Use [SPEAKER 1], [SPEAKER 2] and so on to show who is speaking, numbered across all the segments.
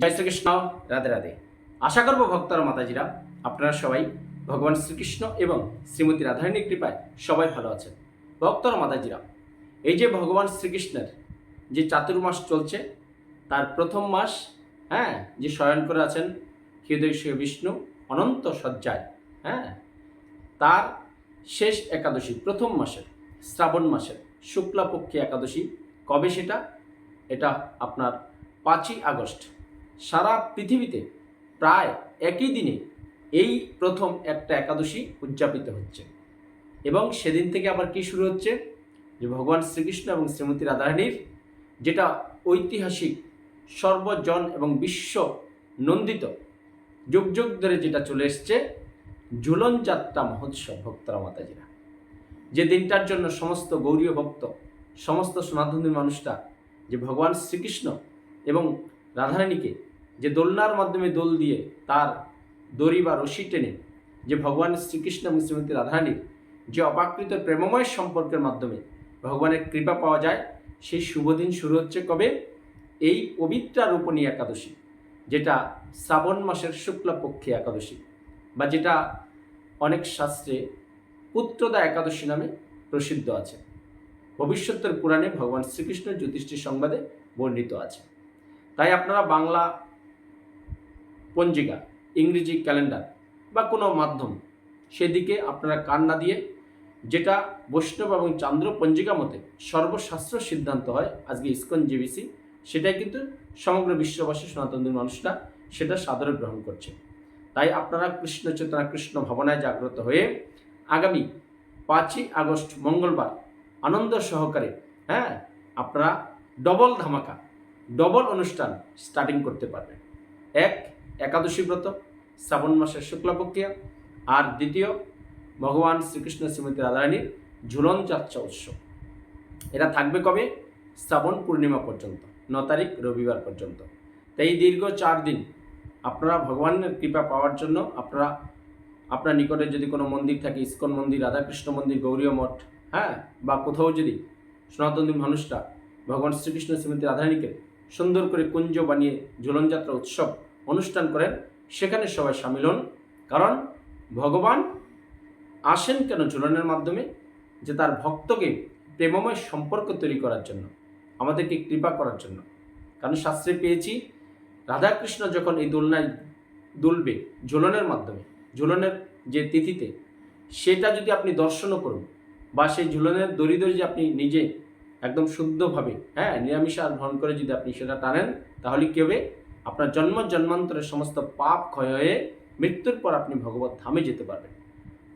[SPEAKER 1] জয় শ্রীকৃষ্ণ। রাধে রাধে। আশা করব ভক্তরা, মাতাজিরা, আপনারা সবাই ভগবান শ্রীকৃষ্ণ এবং শ্রীমতী রাধারণীর কৃপায় সবাই ভালো আছেন। ভক্তরা, মাতাজিরা, এই যে ভগবান শ্রীকৃষ্ণের যে চাতুর্মাস চলছে, তার প্রথম মাস হ্যাঁ যে শয়ন করে আছেন হৃদয় শ্রী বিষ্ণু অনন্ত সজ্জায় হ্যাঁ তার শেষ একাদশী, প্রথম মাসের, শ্রাবণ মাসের, শুক্লাপক্ষী একাদশী, কবে সেটা? এটা আপনার পাঁচই আগস্ট। সারা পৃথিবীতে প্রায় একই দিনে এই প্রথম একটা একাদশী উদযাপিত হচ্ছে। এবং সেদিন থেকে আবার কি শুরু হচ্ছে? যে ভগবান শ্রীকৃষ্ণ এবং শ্রীমতী রাধারানীর যেটা ঐতিহাসিক, সর্বজন এবং বিশ্ব নন্দিত যুগ যুগ ধরে যেটা চলে এসছে, ঝুলন যাত্রা মহোৎসব ভক্তরা মাতাজিরা। যে দিনটার জন্য সমস্ত গৌরীয় ভক্ত, সমস্ত সনাতনী মানুষটা যে ভগবান শ্রীকৃষ্ণ এবং রাধারানীকে যে দোলনার মাধ্যমে দোল দিয়ে তার দড়ি বা রশি টেনে যে ভগবান শ্রীকৃষ্ণ এবং শ্রীমতী রাধারানীর যে অপাকৃত প্রেমময় সম্পর্কের মাধ্যমে ভগবানের কৃপা পাওয়া যায়, সেই শুভ দিন শুরু হচ্ছে কবে? এই পবিত্রা রূপণী একাদশী, যেটা শ্রাবণ মাসের শুক্লপক্ষী একাদশী, বা যেটা অনেক শাস্ত্রে পুত্রদা একাদশী নামে প্রসিদ্ধ আছে। ভবিষ্যতের পুরাণে ভগবান শ্রীকৃষ্ণ জ্যোতিষটির সংবাদে বর্ণিত আছে। তাই আপনারা বাংলা পঞ্জিকা, ইংরেজি ক্যালেন্ডার বা কোনো মাধ্যম সেদিকে আপনারা কান না দিয়ে যেটা বৈষ্ণব এবং চান্দ্র পঞ্জিকা মতে সর্বশাস্ত্র সিদ্ধান্ত হয় আজকে ইস্কন জিবিসি, সেটাই কিন্তু সমগ্র বিশ্ববাসী সনাতন মানুষরা সেটা সাদরে গ্রহণ করছে। তাই আপনারা কৃষ্ণ চেতনা, কৃষ্ণ ভাবনায় জাগ্রত হয়ে আগামী পাঁচই আগস্ট মঙ্গলবার আনন্দ সহকারে হ্যাঁ আপনারা ডবল ধামাকা ডবল অনুষ্ঠান স্টার্টিং করতে পারবেন এক, একাদশী ব্রত, শ্রাবণ মাসের শুক্লপক্ষিয়া আর দ্বিতীয়, ভগবান শ্রীকৃষ্ণ শ্রীমতী রাধারানীর ঝুলন যাত্রা উৎসব। এটা থাকবে কবে? শ্রাবণ পূর্ণিমা পর্যন্ত, ন তারিখ রবিবার পর্যন্ত। তাই দীর্ঘ চার দিন আপনারা ভগবানের কৃপা পাওয়ার জন্য আপনারা, আপনার নিকটে যদি কোনো মন্দির থাকে, ইস্কন মন্দির, রাধাকৃষ্ণ মন্দির, গৌরীয় মঠ হ্যাঁ বা কোথাও যদি সনাতনী মানুষরা ভগবান শ্রীকৃষ্ণ শ্রীমতী রাধারানীকে সুন্দর করে কুঞ্জ বানিয়ে ঝুলনযাত্রা উৎসব অনুষ্ঠান করেন। সেখানে সবাই সামিল হন। কারণ ভগবান আসেন কেন ঝুলনের মাধ্যমে? যে তার ভক্তকে প্রেমময় সম্পর্ক তৈরি করার জন্য, আমাদেরকে কৃপা করার জন্য। কারণ শাস্ত্রে পেয়েছি, রাধাকৃষ্ণ যখন এই দোলনায় দুলবে ঝুলনের মাধ্যমে, ঝুলনের যে তিথিতে, সেটা যদি আপনি দর্শনও করুন বা সেই ঝুলনের দড়ি দড়ি যে আপনি নিজে একদম শুদ্ধভাবে হ্যাঁ নিরামিষ আর গ্রহণ করে যদি আপনি সেটা টানেন, তাহলে কী হবে? আপনার জন্ম, জন্মান্তরের সমস্ত পাপ ক্ষয় হয়ে মৃত্যুর পর আপনি ভগবত ধামে যেতে পারবেন।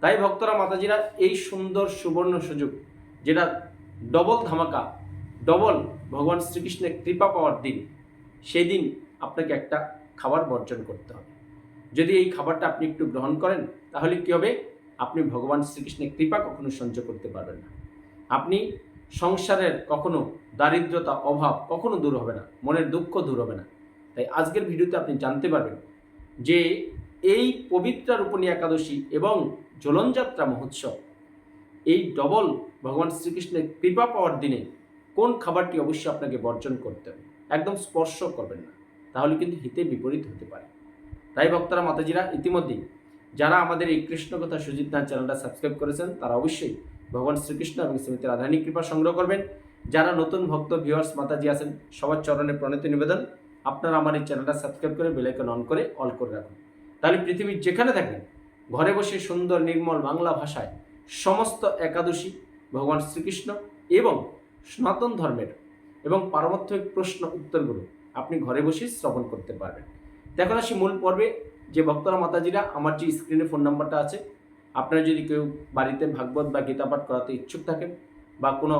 [SPEAKER 1] তাই ভক্তরা, মাতাজিরা, এই সুন্দর সুবর্ণ সুযোগ, যেটা ডবল ধামাকা, ডবল ভগবান শ্রীকৃষ্ণের কৃপা পাওয়ার দিন সেই দিন আপনাকে একটা খাবার বর্জন করতে হবে। যদি এই খাবারটা আপনি একটু গ্রহণ করেন, তাহলে কী হবে? আপনি ভগবান শ্রীকৃষ্ণের কৃপা কখনো সহ্য করতে পারবেন না। আপনি সংসারের কখনো দারিদ্রতা অভাব কখনো দূর হবে না, মনের দুঃখ দূর হবে না। তাই আজকের ভিডিওতে আপনি জানতে পারবেন যে এই পবিত্রা রূপণী একাদশী এবং ঝোলনযাত্রা মহোৎসব, এই ডবল ভগবান শ্রীকৃষ্ণের কৃপা পাওয়ার দিনে কোন খাবারটি অবশ্যই আপনাকে বর্জন করতে হবে, একদম স্পর্শ করবেন না। তাহলে কিন্তু হিতে বিপরীত হতে পারে। তাই ভক্তরা, মাতাজিরা, ইতিমধ্যেই যারা আমাদের এই কৃষ্ণ কথা সুজিত নাথ চ্যানেলটা সাবস্ক্রাইব করেছেন, তারা অবশ্যই ভগবান শ্রীকৃষ্ণ এবং শ্রীমতী রাধানী কৃপা সংগ্রহ করবেন। যারা নতুন ভক্ত ভিউয়ার্স মাতাজি আছেন, সবার চরণে প্রণীত নিবেদন, আপনারা আমার এই চ্যানেলটা সাবস্ক্রাইব করে বেলাইকন অন করে অল করে রাখুন। তাহলে পৃথিবীর যেখানে থাকবেন ঘরে বসে সুন্দর, নির্মল বাংলা ভাষায় সমস্ত একাদশী ভগবান শ্রীকৃষ্ণ এবং সনাতন ধর্মের এবং পারমার্থিক প্রশ্ন উত্তরগুলো আপনি ঘরে বসে শ্রবণ করতে পারবেন। দেখুন, আসি মূল পর্বে যে ভক্তরা, মাতাজিরা, আমার যে স্ক্রিনে ফোন নাম্বারটা আছে আপনারা যদি কেউ বাড়িতে ভাগবত বা গীতা পাঠ করাতে ইচ্ছুক থাকেন বা কোনো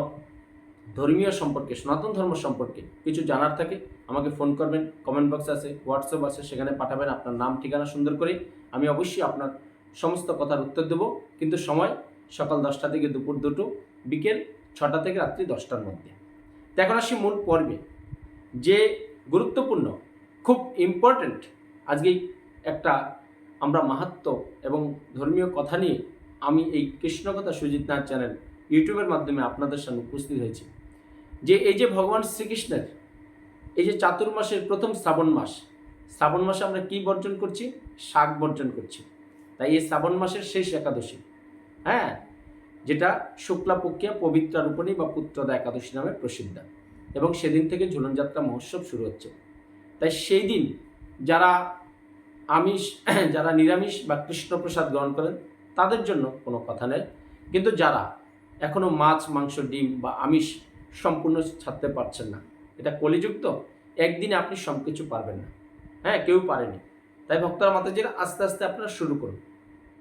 [SPEAKER 1] ধর্মীয় সম্পর্কে, সনাতন ধর্ম সম্পর্কে কিছু জানার থাকে, আমাকে ফোন করবেন কমেন্ট বক্স আছে হোয়াটসঅ্যাপ আছে, সেখানে পাঠাবেন আপনার নাম, ঠিকানা সুন্দর করে। আমি অবশ্যই আপনার সমস্ত কথার উত্তর দেব। কিন্তু সময় সকাল দশটা থেকে দুপুর দুটো, বিকেল ছটা থেকে রাত্রি দশটার মধ্যে। এখন আসি মূল পর্বে, যে গুরুত্বপূর্ণ, খুব ইম্পর্ট্যান্ট আজকে একটা আমরা মাহাত্ম এবং ধর্মীয় কথা নিয়ে আমি এই কৃষ্ণকথা সুজিত নাথ চ্যানেল ইউটিউবের মাধ্যমে আপনাদের সামনে উপস্থিত হয়েছি। যে এই যে ভগবান শ্রীকৃষ্ণের এই যে চাতুর্মাসের প্রথম শ্রাবণ মাস, শ্রাবণ মাসে আমরা কি বর্জন করছি? শাক বর্জন করছি। তাই এই শ্রাবণ মাসের শেষ একাদশী হ্যাঁ? যেটা শুক্লা পক্ষিয়া পবিত্রা রূপণী বা পুত্রদা একাদশী নামে প্রসিদ্ধ। এবং সেদিন থেকে ঝুলনযাত্রা মহোৎসব শুরু হচ্ছে। তাই সেই দিন যারা আমিষ, যারা নিরামিষ বা কৃষ্ণপ্রসাদ গ্রহণ করেন, তাদের জন্য কোনো কথা নেই। কিন্তু যারা এখনও মাছ, মাংস, ডিম বা আমিষ সম্পূর্ণ ছাড়তে পারছেন না, এটা কলিযুক্ত, একদিনে আপনি সব কিছু পারবেন না। হ্যাঁ কেউ পারেনি। তাই ভক্তরা মাতাজিরা আস্তে আস্তে আপনারা শুরু করুন।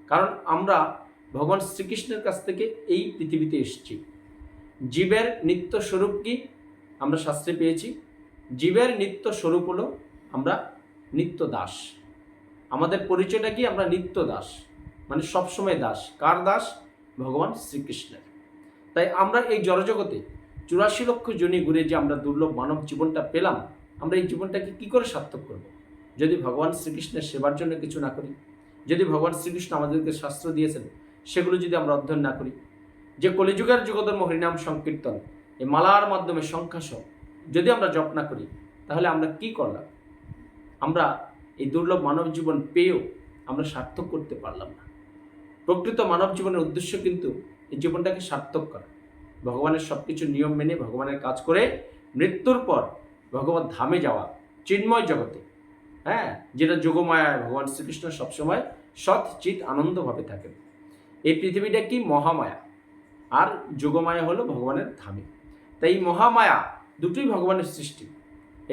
[SPEAKER 1] কারণ আমরা ভগবান শ্রীকৃষ্ণের কাছ থেকে এই পৃথিবীতে এসেছি। জীবের নিত্য স্বরূপ কি? আমরা শাস্ত্রে পেয়েছি। জীবের নিত্য স্বরূপ হলো আমরা নিত্য দাস। আমাদের পরিচয়টা কি? আমরা নিত্য দাস। মানে সবসময় দাস। কার দাস? ভগবান শ্রীকৃষ্ণের। তাই আমরা এই জড়জগতে চুরাশি লক্ষ জনি ঘুরে যে আমরা দুর্লভ মানব জীবনটা পেলাম, আমরা এই জীবনটাকে কি করে সার্থক করব? যদি ভগবান শ্রীকৃষ্ণের সেবার জন্য কিছু না করি, যদি ভগবান শ্রীকৃষ্ণ আমাদেরকে শাস্ত্র দিয়েছেন, সেগুলো যদি আমরা অধ্যয়ন না করি, যে কলিযুগের যুগধর্ম হরিনাম সংকীর্তন এই মালার মাধ্যমে সংখ্যাসহ যদি আমরা জপ না করি, তাহলে আমরা কি করলাম? আমরা এই দুর্লভ মানব জীবন পেয়েও আমরা সার্থক করতে পারলাম না। প্রকৃত মানব জীবনের উদ্দেশ্য কিন্তু এই জীবনটাকে সার্থক করা। ভগবানের সব কিছু নিয়ম মেনে ভগবানের কাজ করে মৃত্যুর পর ভগবান ধামে যাওয়া চিন্ময় জগতে। হ্যাঁ যেটা যোগমায়ায় ভগবান শ্রীকৃষ্ণ সবসময় সৎ চিত আনন্দভাবে থাকেন। এই পৃথিবীটা কি মহামায়া? আর যোগমায়া হলো ভগবানের ধামে। তাই মহামায়া দুটোই ভগবানের সৃষ্টি।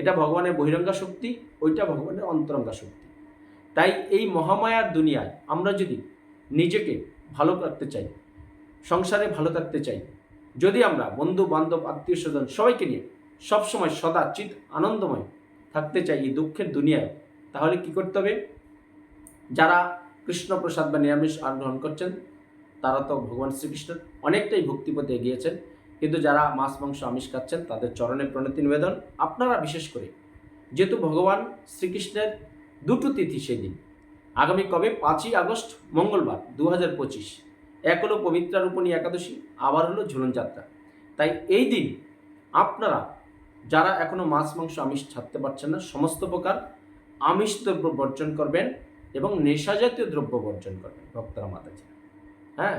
[SPEAKER 1] এটা ভগবানের বহিরঙ্গা শক্তি, ওইটা ভগবানের অন্তরঙ্গা শক্তি। তাই এই মহামায়ার দুনিয়ায় আমরা যদি নিজেকে ভালো রাখতে চাই, সংসারে ভালো থাকতে চাই, যদি আমরা বন্ধু, বান্ধব, আত্মীয় স্বজন সবাইকে নিয়ে সবসময় সদা চিত আনন্দময় থাকতে চাই এই দুঃখের দুনিয়ায়, তাহলে কি করতে হবে? যারা কৃষ্ণপ্রসাদ বা নিরামিষ আর গ্রহণ করছেন, তারা তো ভগবান শ্রীকৃষ্ণের অনেকটাই ভক্তিপথে এগিয়েছেন। কিন্তু যারা মাছ, মাংস, আমিষ খাচ্ছেন, তাদের চরণে প্রণতি নিবেদন। আপনারা বিশেষ করে, যেহেতু ভগবান শ্রীকৃষ্ণের দুটো তিথি সেদিন। আগামী কবে? পাঁচই আগস্ট, মঙ্গলবার দু হাজার পঁচিশ। এক হলো পবিত্রা রূপণী একাদশী, আবার হলো ঝুলন যাত্রা। তাই এই দিন আপনারা যারা এখনও মাছ, মাংস, আমিষ ছাড়তে পারছেন না, সমস্ত প্রকার আমিষ দ্রব্য বর্জন করবেন এবং নেশাজাতীয় দ্রব্য বর্জন করবেন, ভক্তরা মাতাজি হ্যাঁ?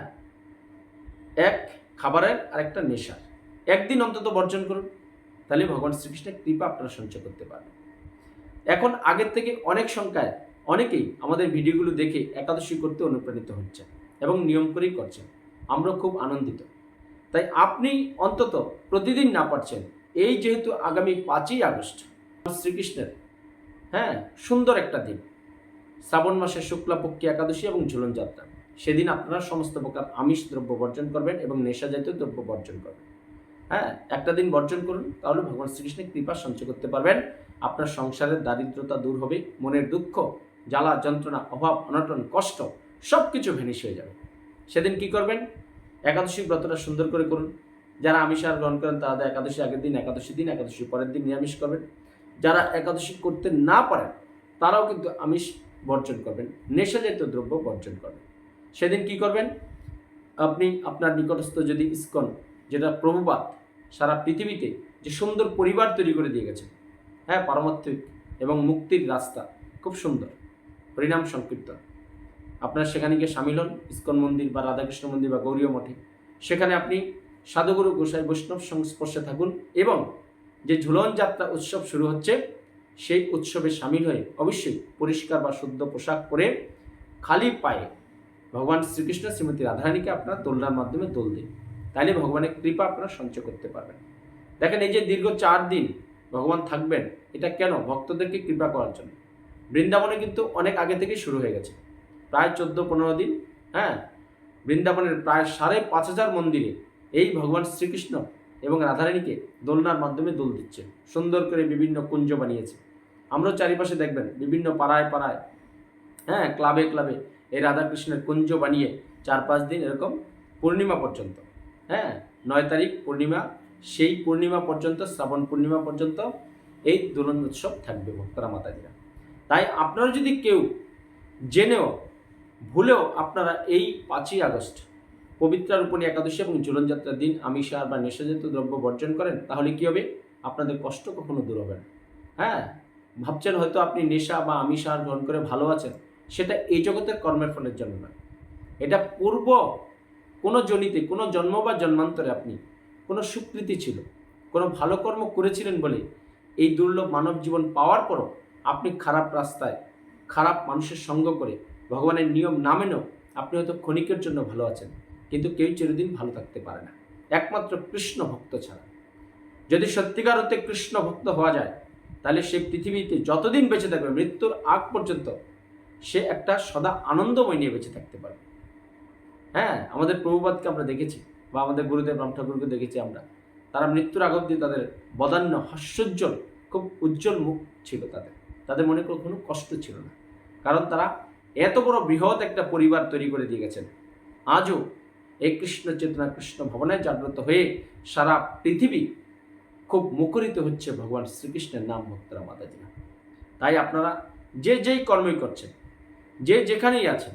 [SPEAKER 1] এক খাবারের আর একটা নেশার একদিন অন্তত বর্জন করুন, তাহলে ভগবান শ্রীকৃষ্ণের কৃপা আপনারা সঞ্চয় করতে পারবেন। এখন আগের থেকে অনেক সংখ্যায় অনেকেই আমাদের ভিডিওগুলো দেখে একাদশী করতে অনুপ্রাণিত হচ্ছেন এবং নিয়ম করেই করছেন। আমরা খুব আনন্দিত। তাই আপনি অন্তত প্রতিদিন না পারছেন, এই যেহেতু আগামী পাঁচই আগস্ট শ্রীকৃষ্ণের হ্যাঁ সুন্দর একটা দিন। শ্রাবণ মাসের শুক্লাপক্ষী একাদশী এবং ঝুলন যাত্রা। সেদিন আপনারা সমস্ত প্রকার আমিষ দ্রব্য বর্জন করবেন এবং নেশা জাতীয় দ্রব্য বর্জন করবেন। হ্যাঁ একটা দিন বর্জন করুন, তাহলে ভগবান শ্রীকৃষ্ণের কৃপা সঞ্চয় করতে পারবেন। আপনার সংসারের দারিদ্রতা দূর হবে, মনের দুঃখ, জ্বালা, যন্ত্রণা, অভাব, অনটন, কষ্ট সব কিছু ভ্যানিশ হয়ে যাবে। সেদিন কি করবেন? একাদশী ব্রতটা সুন্দর করে করুন। যারা আমিষ আর গ্রহণ করেন, তারা একাদশী আগের দিন, একাদশী দিন একাদশী পরের দিন নিরামিষ করবেন। যারা একাদশী করতে না পারেন, তারাও কিন্তু আমিষ বর্জন করবেন নেশা জাতীয় দ্রব্য বর্জন করবেন। সেদিন কি করবেন? আপনি আপনার নিকটস্থ যদি ইস্কন, যেটা প্রভুপাত সারা পৃথিবীতে যে সুন্দর পরিবার তৈরি করে দিয়ে গেছেন হ্যাঁ পারমাত্মিক এবং মুক্তির রাস্তা, খুব সুন্দর। হরিনাম সংকীর্তন। আপনার সেখানে গিয়ে সামিল হন, ইস্কন মন্দির বা রাধাকৃষ্ণ মন্দির বা গৌরীয় মঠে। সেখানে আপনি সাধুগুরু, গোসাই, বৈষ্ণব সংস্পর্শে থাকুন এবং যে ঝুলন যাত্রা উৎসব শুরু হচ্ছে, সেই উৎসবে সামিল হয়ে অবশ্যই পরিষ্কার বা শুদ্ধ পোশাক পরে খালি পায়ে ভগবান শ্রীকৃষ্ণ শ্রীমতী রাধারানীকে আপনার দোলনার মাধ্যমে দোল দিন। তাইলে ভগবানের কৃপা আপনারা সঞ্চয় করতে পারবেন। দেখেন এই যে দীর্ঘ চার দিন ভগবান থাকবেন, এটা কেন? ভক্তদেরকে কৃপা করার জন্য। বৃন্দাবনে কিন্তু অনেক আগে থেকেই শুরু হয়ে গেছে। প্রায় চোদ্দ পনেরো দিন হ্যাঁ? বৃন্দাবনের প্রায় সাড়ে পাঁচ হাজার মন্দিরে এই ভগবান শ্রীকৃষ্ণ এবং রাধারানীকে দোলনার মাধ্যমে দোল দিচ্ছে। সুন্দর করে বিভিন্ন কুঞ্জ বানিয়েছে। আমরাও চারিপাশে দেখবেন, বিভিন্ন পাড়ায় পাড়ায় হ্যাঁ? ক্লাবে ক্লাবে এই রাধাকৃষ্ণের কুঞ্জ বানিয়ে চার পাঁচ দিন এরকম পূর্ণিমা পর্যন্ত হ্যাঁ? নয় তারিখ পূর্ণিমা, সেই পূর্ণিমা পর্যন্ত, শ্রাবণ পূর্ণিমা পর্যন্ত এই দোলন উৎসব থাকবে ভক্তরা, মাতাজিরা। তাই আপনারা যদি কেউ জেনেও, ভুলেও আপনারা এই পাঁচই আগস্ট, পবিত্রা রূপণী একাদশী এবং ঝুলন যাত্রার দিন আমিষার বা নেশাজাতীয় দ্রব্য বর্জন করেন, তাহলে কি হবে? আপনাদের কষ্ট কখনো দূর হবে না হ্যাঁ? ভাবছেন হয়তো আপনি নেশা বা আমিষ, আহার গ্রহণ করে ভালো আছেন সেটা এই জগতের কর্মের ফলের জন্য নয় এটা পূর্ব কোনো জনিতে, কোনো জন্ম বা জন্মান্তরে আপনি কোনো সুকৃতি ছিল, কোনো ভালো কর্ম করেছিলেন বলে এই দুর্লভ মানব জীবন পাওয়ার পরও আপনি খারাপ রাস্তায়, খারাপ মানুষের সঙ্গ করে ভগবানের নিয়ম না মেনেও আপনি হয়তো ক্ষণিকের জন্য ভালো আছেন, কিন্তু কেউ চিরদিন ভালো থাকতে পারে না। একমাত্র কৃষ্ণ ভক্ত ছাড়া। যদি সত্যিকার অর্থে কৃষ্ণ ভক্ত হওয়া যায়, তাহলে সে পৃথিবীতে যতদিন বেঁচে থাকবে, মৃত্যুর আগ পর্যন্ত সে একটা সদা আনন্দময় নিয়ে বেঁচে থাকতে পারবে। হ্যাঁ আমাদের প্রভুপাতকে আমরা দেখেছি বা আমাদের গুরুদেব রাম ঠাকুরকে দেখেছি আমরা। তারা মৃত্যুর আগ অব্দি তাদের বদান্য হাস্যোজ্জ্বল খুব উজ্জ্বল মুখ ছিল তাদের। তাদের মনে কোনো কষ্ট ছিল না। কারণ তারা এত বড় বৃহৎ একটা পরিবার তৈরি করে দিয়ে গেছেন। আজও এই কৃষ্ণ চেতনা, কৃষ্ণ ভবনে জাগ্রত হয়ে সারা পৃথিবী খুব মুখরিত হচ্ছে ভগবান শ্রীকৃষ্ণের নাম ভক্তরা মাতাজিরা। তাই আপনারা যে যেই কর্মই করছেন যে যেখানেই আছেন,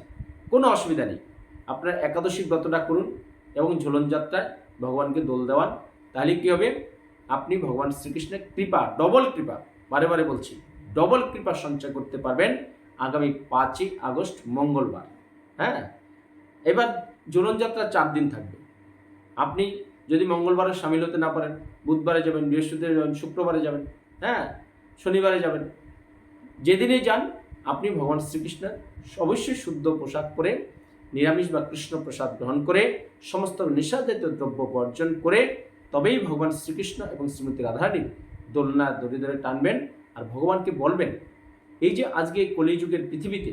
[SPEAKER 1] কোনো অসুবিধা নেই। আপনারা একাদশী ব্রতটা করুন এবং ঝুলন যাত্রায় ভগবানকে দোল দেওয়ান। তাহলে কী হবে? আপনি ভগবান শ্রীকৃষ্ণের কৃপা, ডবল কৃপা, বারে বারে বলছি, ডবল কৃপা সঞ্চয় করতে পারবেন আগামী পাঁচই আগস্ট, মঙ্গলবার। হ্যাঁ? এবার ঝুলন যাত্রা চার দিন থাকবে। আপনি যদি মঙ্গলবারে সামিল হতে না পারেন, বুধবারে যাবেন, বৃহস্পতিবারে যাবেন, শুক্রবারে যাবেন হ্যাঁ? শনিবারে যাবেন, যেদিনেই যান, আপনি ভগবান শ্রীকৃষ্ণের অবশ্যই শুদ্ধ পোশাক পরে, নিরামিষ বা কৃষ্ণ প্রসাদ গ্রহণ করে, সমস্ত নেশাজাতীয় দ্রব্য বর্জন করে, তবেই ভগবান শ্রীকৃষ্ণ এবং শ্রীমতী রাধারানী দোলনা দড়ি ধরে টানবেন আর ভগবানকে বলবেন, এই যে আজকে কলিযুগের পৃথিবীতে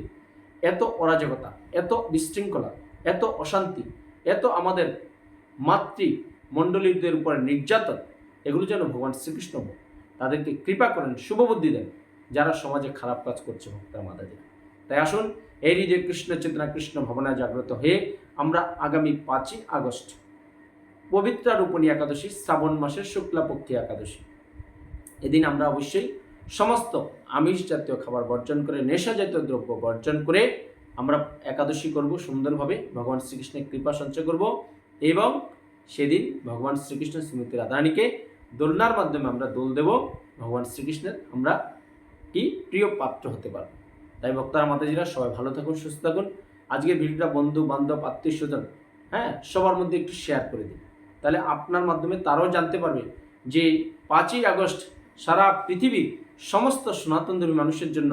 [SPEAKER 1] এত অরাজকতা, এত বিশৃঙ্খলা, এত অশান্তি, এত আমাদের মাতৃ মণ্ডলীদের উপরে নির্যাতন, এগুলো যেন ভগবান শ্রীকৃষ্ণ তাদেরকে কৃপা করেন শুভবুদ্ধি দেন, যারা সমাজে খারাপ কাজ করছে, ভক্তার মাতাদের তাই আসুন, এই হৃদয় কৃষ্ণ চেতনা কৃষ্ণ ভাবনায় জাগ্রত হয়ে আমরা আগামী পাঁচই আগস্ট, পবিত্রা রূপণী একাদশী, শ্রাবণ মাসের শুক্লাপক্ষী একাদশী। এদিন আমরা অবশ্যই সমস্ত আমিষ জাতীয় খাবার বর্জন করে, নেশা জাতীয় দ্রব্য বর্জন করে আমরা একাদশী করব, সুন্দরভাবে ভগবান শ্রীকৃষ্ণের কৃপা সঞ্চয় করব এবং সেদিন ভগবান শ্রীকৃষ্ণ শ্রীমতী রাধারানীকে দোলনার মাধ্যমে আমরা দোল দেব। ভগবান শ্রীকৃষ্ণের আমরা কি প্রিয় পাত্র হতে পারব। তাই ভক্তারা মাতাজিরা সবাই ভালো থাকুন, সুস্থ থাকুন। আজকে ভিডিওটা বন্ধু, বান্ধব, আত্মীয় স্বজন হ্যাঁ সবার মধ্যে একটু শেয়ার করে দিন। তাহলে আপনার মাধ্যমে তারাও জানতে পারবে যে পাঁচই আগস্ট সারা পৃথিবীর সমস্ত সনাতনধর্মী মানুষের জন্য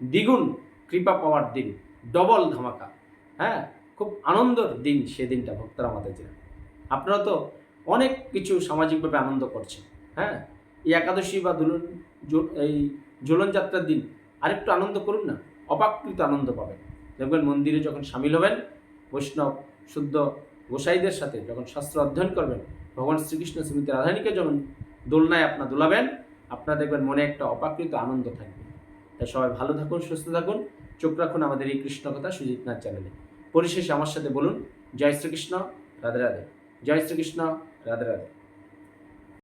[SPEAKER 1] দ্বিগুণ কৃপা পাওয়ার দিন ডবল ধামাকা। হ্যাঁ খুব আনন্দের দিন সেদিনটা ভক্তরা মাতাজিরা। আপনারা তো অনেক কিছু সামাজিকভাবে আনন্দ করছেন হ্যাঁ। এই একাদশী বা দুলন এই ঝুলন যাত্রার দিন আরেকটু আনন্দ করুন না অপাকৃত আনন্দ পাবেন। দেখবেন মন্দিরে যখন সামিল হবেন, বৈষ্ণব, শুদ্ধ গোসাইদের সাথে যখন শাস্ত্র অধ্যয়ন করবেন, ভগবান শ্রীকৃষ্ণ শ্রীমতী রাধানীকে যখন দোলনায় আপনার দোলাবেন, আপনারা দেখবেন মনে একটা অপাকৃত আনন্দ থাকবে। তাই সবাই ভালো থাকুন, সুস্থ থাকুন। চোখ রাখুন আমাদের এই কৃষ্ণ কথা সুজিত নাথ চ্যানেলে। পরিশেষে আমার সাথে বলুন, জয় শ্রীকৃষ্ণ, রাধে রাধে। জয় শ্রীকৃষ্ণ, রাধে রাধে।